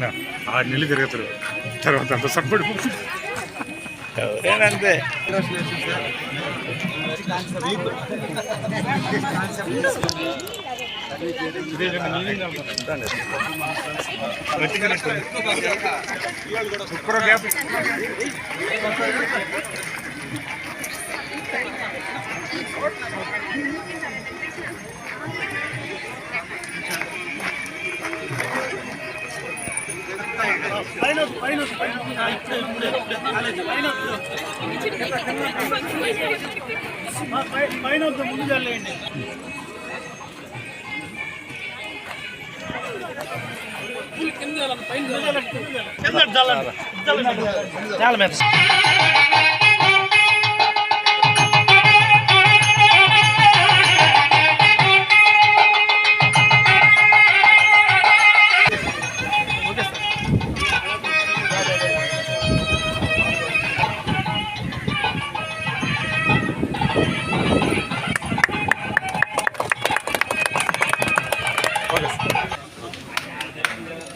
ఆయన ఆరు నెలలు తిరుగుతారు తర్వాత అంత సపోర్ట్ ఎవరేనంతే సూపర్ గ్యాప్ పైన ముందు జల్లేయండి చాలా మీద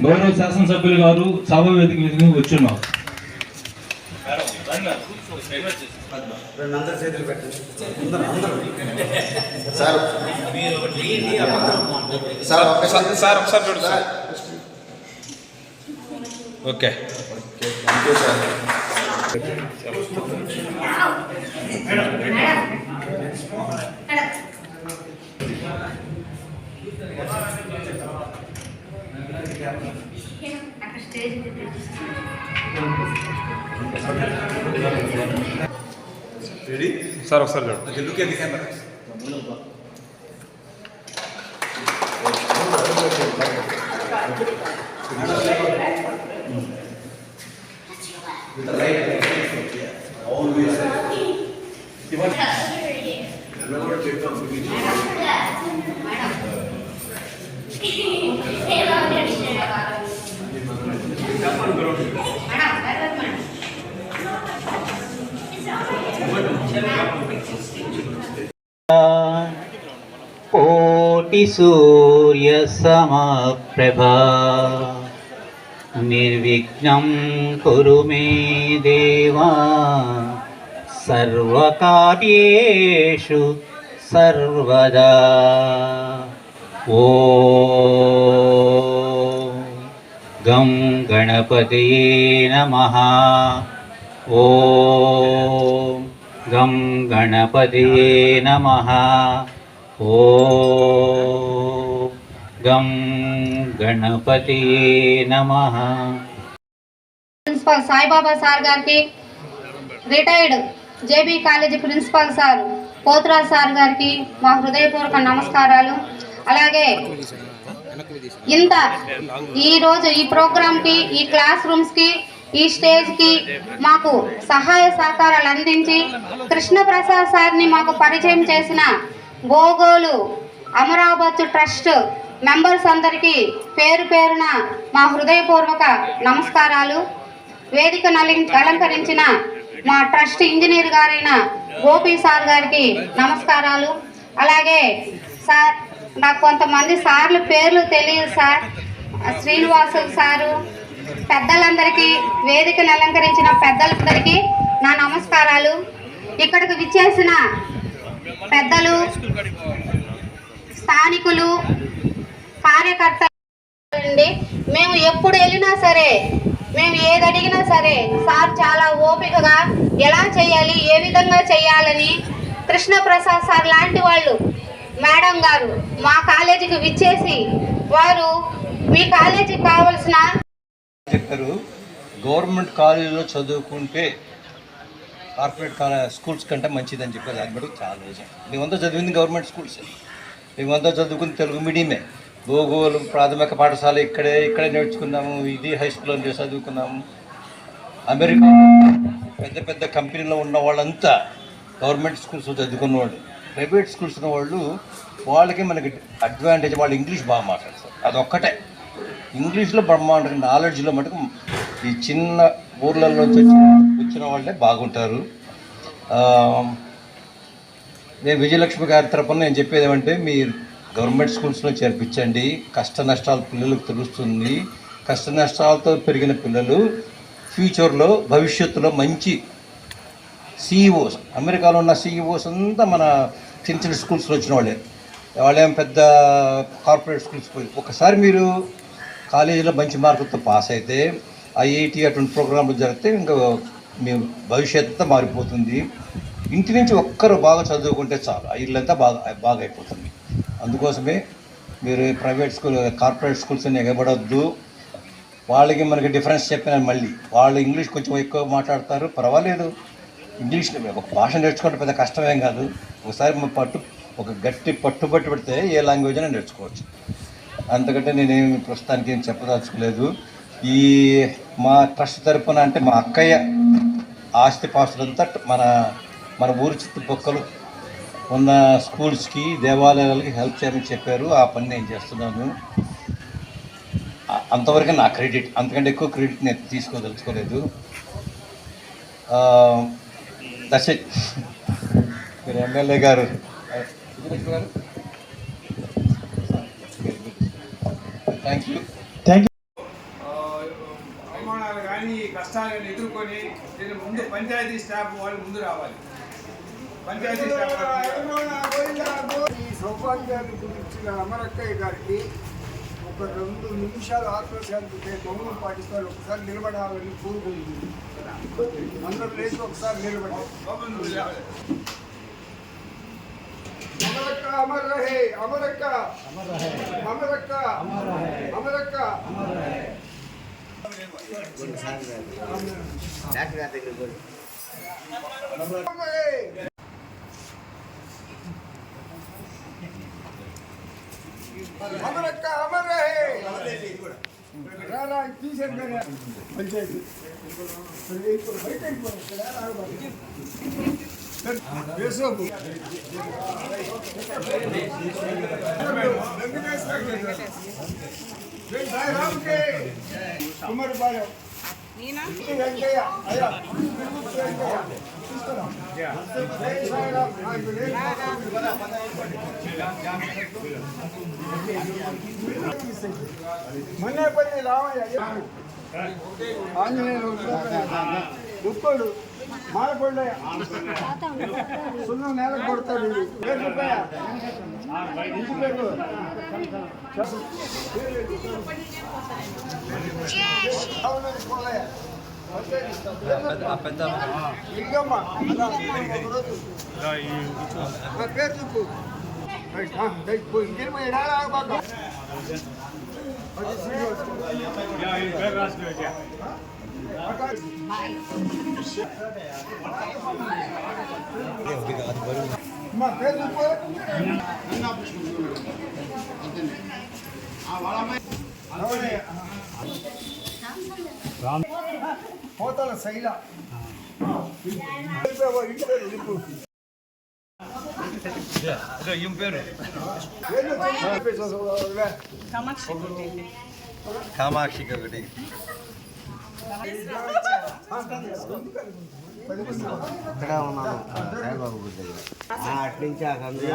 గౌరవ శాసనసభ్యులు గారు సభ వేదిక మీదకి వచ్చున్నాం. సార్. సార్ ఒక్కసారి సార్ ఒకసారి చూడు sir. Okay. Thank you sir. Sarok Sarjar. Okay, look at the cameras. Yeah. कोटिसूर्यसमप्रभा। निर्विघ्नं कुरु मे देवा। सर्वकार्येषु सर्वदा। ओ गं गणपतये नमः। ॐ गं गणपतये नमः। ఓ గం ప్రిన్సిపాల్ సాయిబాబా సార్ గారికి retired JB college principal sir Pothuraj sir గారికి మా హృదయపూర్వక నమస్కారాలు. అలాగే ఇంత ఈరోజు ఈ ప్రోగ్రాంకి ఈ క్లాస్ రూమ్స్కి ఈ స్టేజ్కి మాకు సహాయ సహకారాలు అందించి కృష్ణప్రసాద్ సార్ని మాకు పరిచయం చేసిన గోగోలు అమరావతి ట్రస్ట్ మెంబర్స్ అందరికీ పేరు పేరున మా హృదయపూర్వక నమస్కారాలు. వేదిక అలంకరించిన మా ట్రస్ట్ ఇంజనీర్ గారైన గోపి సార్ గారికి నమస్కారాలు. అలాగే సార్ నాకు కొంతమంది సార్లు పేర్లు తెలియదు సార్. శ్రీనివాసు సారు పెద్దలందరికీ వేదికను అలంకరించిన పెద్దలందరికీ నా నమస్కారాలు. ఇక్కడికి విచ్చేసిన పెద్దలు స్థానికులు కార్యకర్తలు అండి మేము ఎప్పుడు వెళ్ళినా సరే మేము ఏది అడిగినా సరే సార్ చాలా ఓపికగా ఎలా చేయాలి ఏ విధంగా చేయాలని కృష్ణప్రసాద్ సార్ లాంటి వాళ్ళు మేడం గారు మా కాలేజీకి విచ్చేసి వారు మీ కాలేజీకి కావలసిన చెప్పారు. గవర్నమెంట్ కాలేజీలో చదువుకుంటే కార్పొరేట్ స్కూల్స్ కంటే మంచిదని చెప్పేసి అది మటుకు చాలా నిజం. మేమంతా చదివింది గవర్నమెంట్ స్కూల్స్. మేమంతా చదువుకుంది తెలుగు మీడియమే. భూగోళం ప్రాథమిక పాఠశాల ఇక్కడే ఇక్కడే నేర్చుకున్నాము. ఇది హై స్కూల్లో చదువుకున్నాము. అమెరికా పెద్ద పెద్ద కంపెనీలో ఉన్న వాళ్ళంతా గవర్నమెంట్ స్కూల్స్ చదువుకున్న వాళ్ళు. ప్రైవేట్ స్కూల్స్ ఉన్న వాళ్ళు వాళ్ళకి మనకి అడ్వాంటేజ్ వాళ్ళు ఇంగ్లీష్ బాగా మాట్లాడతారు. అదొక్కటే. ఇంగ్లీష్లో బ్రహ్మాండంగా నాలెడ్జ్లో మటుకు ఈ చిన్న ఊర్లలో నుంచి వచ్చిన వచ్చిన వాళ్ళే బాగుంటారు. నేను విజయలక్ష్మి గారి తరపున నేను చెప్పేది ఏమంటే మీరు గవర్నమెంట్ స్కూల్స్లో చేర్పించండి. కష్ట నష్టాలు పిల్లలకు తెలుస్తుంది. కష్ట నష్టాలతో పెరిగిన పిల్లలు ఫ్యూచర్లో భవిష్యత్తులో మంచి సీఈఓస్ అమెరికాలో ఉన్న సీఈఓస్ అంతా మన చిన్న చిన్న స్కూల్స్లో వచ్చిన వాళ్ళే. వాళ్ళేం పెద్ద కార్పొరేట్ స్కూల్స్ పోయి ఒకసారి మీరు కాలేజీలో మంచి మార్కులతో పాస్ అయితే ఐఐటి అటువంటి ప్రోగ్రాంలు జరిగితే ఇంకా మీ భవిష్యత్తు మారిపోతుంది. ఇంటి నుంచి ఒక్కరు బాగా చదువుకుంటే చాలు. ఆ ఇల్లంతా బాగా బాగా అయిపోతుంది. అందుకోసమే మీరు ప్రైవేట్ స్కూల్ కార్పొరేట్ స్కూల్స్ ఎగబడొద్దు. వాళ్ళకి మనకి డిఫరెన్స్ చెప్పిన మళ్ళీ. వాళ్ళు ఇంగ్లీష్ కొంచెం ఎక్కువ మాట్లాడతారు. పర్వాలేదు. ఇంగ్లీష్ ఒక భాష నేర్చుకుంటే పెద్ద కష్టమేం కాదు. ఒకసారి పట్టు ఒక గట్టి పట్టుబట్టి పెడితే ఏ లాంగ్వేజ్ అయినా నేర్చుకోవచ్చు. అంతకంటే నేనేమి ప్రస్తుతానికి ఏం చెప్పదలుచుకోలేదు. ఈ మా ట్రస్ట్ తరపున అంటే మా అక్కయ్య ఆస్తి పాస్తులంతా మన మన ఊరి చుట్టుపక్కల ఉన్న స్కూల్స్కి దేవాలయాలకి హెల్ప్ చేయమని చెప్పారు. ఆ పని నేను చేస్తున్నాను. అంతవరకు నా క్రెడిట్. అంతకంటే ఎక్కువ క్రెడిట్ నేను తీసుకోదలుచుకోలేదు. దశ మీరు ఎమ్మెల్యే గారు. థ్యాంక్ యూ అవమానాలు కానీ కష్టాలను ఎదుర్కొని దీని ముందు పంచాయతీ స్టాఫ్ వాళ్ళు ముందు రావాలి. పంచాయతీ స్టాఫ్ ఈ సౌభాగ్యాన్ని గురించిన అమరక్కయ్య గారికి ఒక రెండు నిమిషాలు ఆత్మశాంతి మౌనం పాటిస్తారు ఒకసారి నిలబడాలని కోరుకుంటుంది అందరూ లేచి ఒకసారి నిలబడాలి అమరక్క అమర్ రహే అమరక్క అమరక్క అమరక్క అమర్ రహే అమరక్క అమర్ రహే రారా మన్నేపల్లి రామయ్య ఆంజనేయులు ఉప్పడు మాలకొండయ్య సున్నం నేల కొడతాడు. పేరు చెప్పయ్య. ఇంటి పేరు చెప్పు. అవునండి, పోలయ్య. లింగమ్మ అలా, ఒకరోజు. నా పేరు చెప్పు రైట్, ఆ, రైట్, పోయి. ఇంటికి పోయి ఏడాది ఆగబాక. అది శ్రీనివాస్. మా పేరు చెప్పు రామయ్య. పోతాల శైల ఇంటి పేరు ఇంటి పేరు చెప్పు కామాక్షి ఒకటి ఇక్కడ ఉన్నాను. సాయిబాబా గుడి దగ్గర. అట్నుంచి ఆ కందు